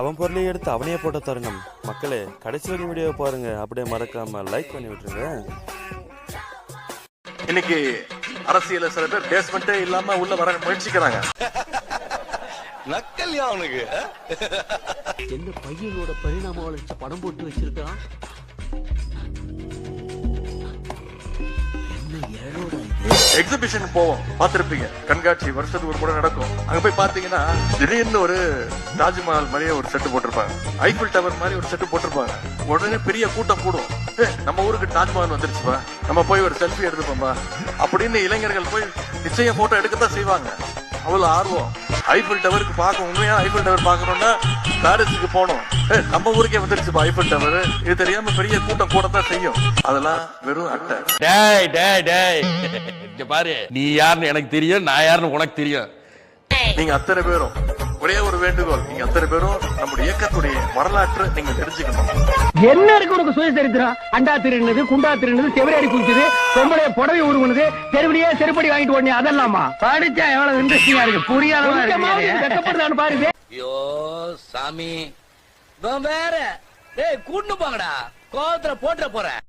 அவன் பொருளையும் எடுத்து அவனையே போட்ட தருணம். மக்களே கடைசி வரை வீடியோ பாருங்க. அப்படியே மறக்காம லைக் பண்ணி விட்டுருங்க. இன்னைக்கு அரசியல சில பேர் பேஸ்மெண்ட்டே இல்லாம உள்ள வர முயற்சிக்கிறாங்க. நக்கல்யா அவனுக்கு. என்ன பையனோட பரிணாம வளர்ச்சி படம் போட்டு வச்சிருக்கான் எக்ஸிபிஷன் போவோம். பார்த்துருப்பீங்க. கண்காட்சி வருஷத்துக்கு ஒரு முறை நடக்கும். அங்க போய் பாத்தீங்கன்னா திடீர்னு ஒரு தாஜ்மஹால் மாதிரியே ஒரு செட்டு போட்டிருப்பாங்க. ஐபிள் டவர் மாதிரி ஒரு செட்டு போட்டிருப்பாங்க. உடனே பெரிய கூட்டம் கூடும். நம்ம ஊருக்கு தாஜ்மஹால் வந்துருச்சுப்பா. நம்ம போய் ஒரு செல்ஃபி எடுத்துப்போம்பா அப்படின்னு இளைஞர்கள் போய் நிச்சயம் போட்டோ எடுக்கத்தான் செய்வாங்க. அவ்வளவு ஆர்வம். ஐபிள் டவருக்கு பார்க்க உண்மையா? ஐபிள் டவர் பார்க்கணும்னா பாரிஸுக்கு போனோம் நம்ம ஊருக்கே வந்துருச்சுப்பா ஐபிள் டவர் இது தெரியாம பெரிய கூட்டம் கூட தான் செய்யும். அதெல்லாம் வெறும் அட்டை டேய் டேய் டேய். இங்க பாரு. நீ யாருன்னு எனக்கு தெரியும் நான் யாருன்னு உனக்கு தெரியும். நீங்க அத்தனை பேரும் ஒரே ஒரு வேண்டுகோள். நீங்க அத்தனை பேரும் நம்முடைய இயக்கத்துடைய வரலாற்றை நீங்க தெரிஞ்சுக்கணும். என்ன இருக்கு உனக்கு சுயசரித்திரம்? அண்டா திருநது குண்டா திருநது செவரேறி குளிச்சது பொம்பளைய புடவை உருவனது தெருவிலேயே செருப்படி வாங்கிட்டு ஓடனே அதெல்லாமா? படிச்சா எவ்வளவு இன்ட்ரெஸ்டிங்கா இருக்கு. புரியாத பாருங்க ஐயோ சாமி. வேற. டேய் கூட்டு போங்கடா. கோவத்துல போட்டுற போறேன்.